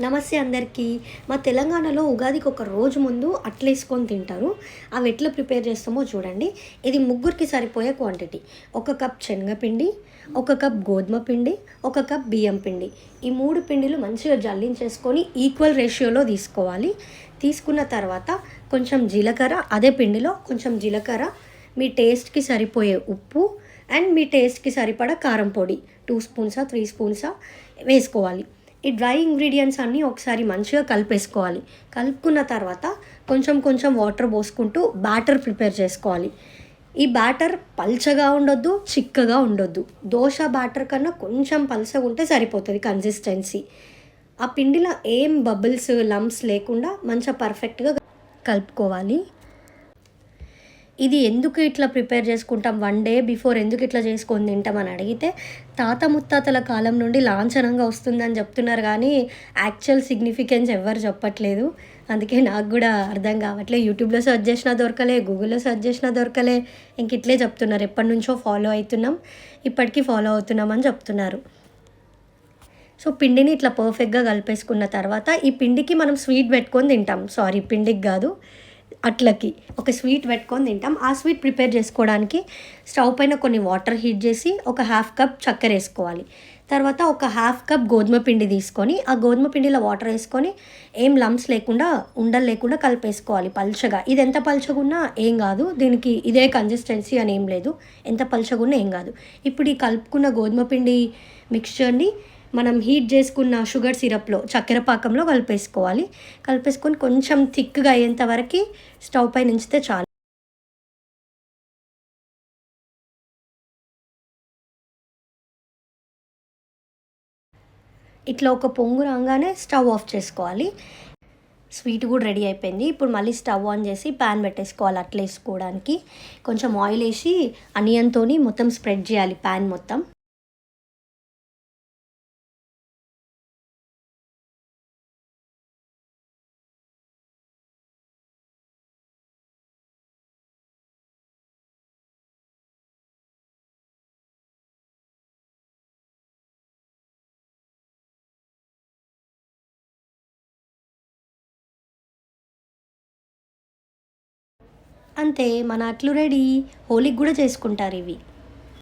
నమస్తే అందరికీ. మా తెలంగాణలో ఉగాదికి ఒక రోజు ముందు అట్లేసుకొని తింటారు. అవి ఎట్లా ప్రిపేర్ చేస్తామో చూడండి. ఇది ముగ్గురికి సరిపోయే క్వాంటిటీ. ఒక కప్ శనగపిండి ఒక కప్ గోధుమ పిండి ఒక కప్ బియ్యం పిండి. ఈ మూడు పిండిలు మంచిగా జల్లించేసుకొని ఈక్వల్ రేషియోలో తీసుకోవాలి. తీసుకున్న తర్వాత కొంచెం జీలకర్ర అదే పిండిలో కొంచెం జీలకర్ర మీ టేస్ట్కి సరిపోయే ఉప్పు అండ్ మీ టేస్ట్కి సరిపడా కారం పొడి. టూ స్పూన్సా త్రీ స్పూన్సా వేసుకోవాలి. ఈ డ్రై ఇంగ్రీడియంట్స్ అన్నీ ఒకసారి మంచిగా కలిపేసుకోవాలి. కలుపుకున్న తర్వాత కొంచెం కొంచెం వాటర్ పోసుకుంటూ బ్యాటర్ ప్రిపేర్ చేసుకోవాలి. ఈ బ్యాటర్ పల్చగా ఉండొద్దు చిక్కగా ఉండొద్దు. దోశ బ్యాటర్ కన్నా కొంచెం పల్చగా ఉంటే సరిపోతుంది కన్సిస్టెన్సీ ఆ పిండిలో ఏం బబుల్స్ లంప్స్ లేకుండా మంచిగా పర్ఫెక్ట్గా కలుపుకోవాలి. ఇది ఎందుకు ఇట్లా ప్రిపేర్ చేసుకుంటాం? వన్ డే బిఫోర్ ఎందుకు ఇట్లా చేసుకొని తింటాం? అని అడిగితే తాత ముత్తాతల కాలం నుండి లాంఛనంగా వస్తుందని చెప్తున్నారు కానీ యాక్చువల్ సిగ్నిఫికెన్స్ ఎవరు చెప్పట్లేదు. అందుకే నాకు కూడా అర్థం కావట్లే. యూట్యూబ్లో సెర్చ్ చేసినా దొరకలే గూగుల్లో సెర్చ్ చేసినా దొరకలే. ఇంక ఇట్లే చెప్తున్నారు. ఎప్పటి నుంచో ఫాలో అవుతున్నాం ఇప్పటికీ ఫాలో అవుతున్నాం అని చెప్తున్నారు. సో పిండిని ఇట్లా పర్ఫెక్ట్గా కలిపేసుకున్న తర్వాత ఈ పిండికి మనం స్వీట్ పెట్టుకొని తింటాం. సారీ పిండికి కాదు. అట్లకి ఒక స్వీట్ పెట్టుకొని తింటాం. ఆ స్వీట్ ప్రిపేర్ చేసుకోవడానికి స్టవ్ పైన కొన్ని వాటర్ హీట్ చేసి ఒక హాఫ్ కప్ చక్కెర వేసుకోవాలి. తర్వాత ఒక హాఫ్ కప్ గోధుమ పిండి తీసుకొని ఆ గోధుమ పిండిలో వాటర్ వేసుకొని ఏం లమ్స్ లేకుండా ఉండలు లేకుండా కలిపేసుకోవాలి పల్చగా. ఇది ఎంత పల్చగున్నా ఏం కాదు. దీనికి ఇదే కన్సిస్టెన్సీ అని ఏం లేదు. ఎంత పల్చగున్నా ఏం కాదు. ఇప్పుడు ఈ కలుపుకున్న గోధుమ పిండి మిక్స్చర్ని మనం హీట్ చేసుకున్న షుగర్ సిరప్లో చక్కెర పాకంలో కలిపేసుకోవాలి. కలిపేసుకొని కొంచెం థిక్గా అయ్యేంత వరకు స్టవ్ పై ఉంచితే చాలు. ఇట్లా ఒక పొంగు రాగానే స్టవ్ ఆఫ్ చేసుకోవాలి. స్వీట్ కూడా రెడీ అయిపోయింది. ఇప్పుడు మళ్ళీ స్టవ్ ఆన్ చేసి ప్యాన్ పెట్టేసుకోవాలి అట్లా వేసుకోవడానికి కొంచెం ఆయిల్ వేసి అనియన్తో మొత్తం స్ప్రెడ్ చేయాలి ప్యాన్ మొత్తం. అంతే మన అట్లు రెడీ. హోలీకి కూడా చేసుకుంటారు ఇవి.